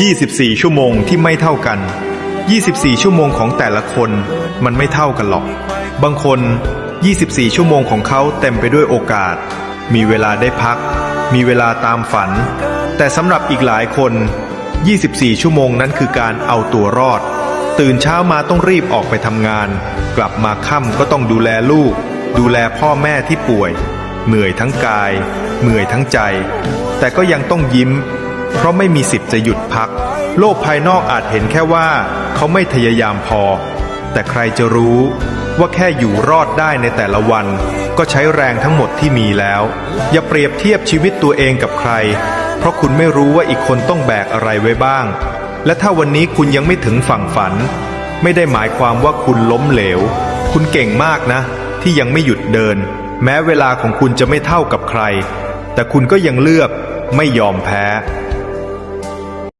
24 ชั่วโมงที่ไม่เท่ากัน 24 ชั่วโมงของแต่ละคนมันไม่เท่ากันหรอก บางคน 24 ชั่วโมงของเขาเต็มไปด้วยโอกาส มีเวลาได้พัก มีเวลาตามฝัน แต่สำหรับอีกหลายคน 24 ชั่วโมงนั้นคือการเอาตัวรอด ตื่นเช้ามาต้องรีบออกไปทำงาน กลับมาค่ำก็ต้องดูแลลูก ดูแลพ่อแม่ที่ป่วย เหนื่อยทั้งกาย เหนื่อยทั้งใจ แต่ก็ยังต้องยิ้ม เพราะไม่มีสิทธิ์จะหยุดพัก โลกภายนอกอาจเห็นแค่ว่า เขาไม่พยายามพอ แต่ใครจะรู้ว่าแค่อยู่รอดได้ในแต่ละวัน ก็ใช้แรงทั้งหมดที่มีแล้ว อย่าเปรียบเทียบชีวิตตัวเองกับใคร เพราะคุณไม่รู้ว่าอีกคนต้องแบกอะไรไว้บ้าง และถ้าวันนี้คุณยังไม่ถึงฝั่งฝัน ไม่ได้หมายความว่าคุณล้มเหลว คุณเก่งมากนะ ที่ยังไม่หยุดเดิน แม้เวลาของคุณจะไม่เท่ากับใคร แต่คุณก็ยังเลือกไม่ยอมแพ้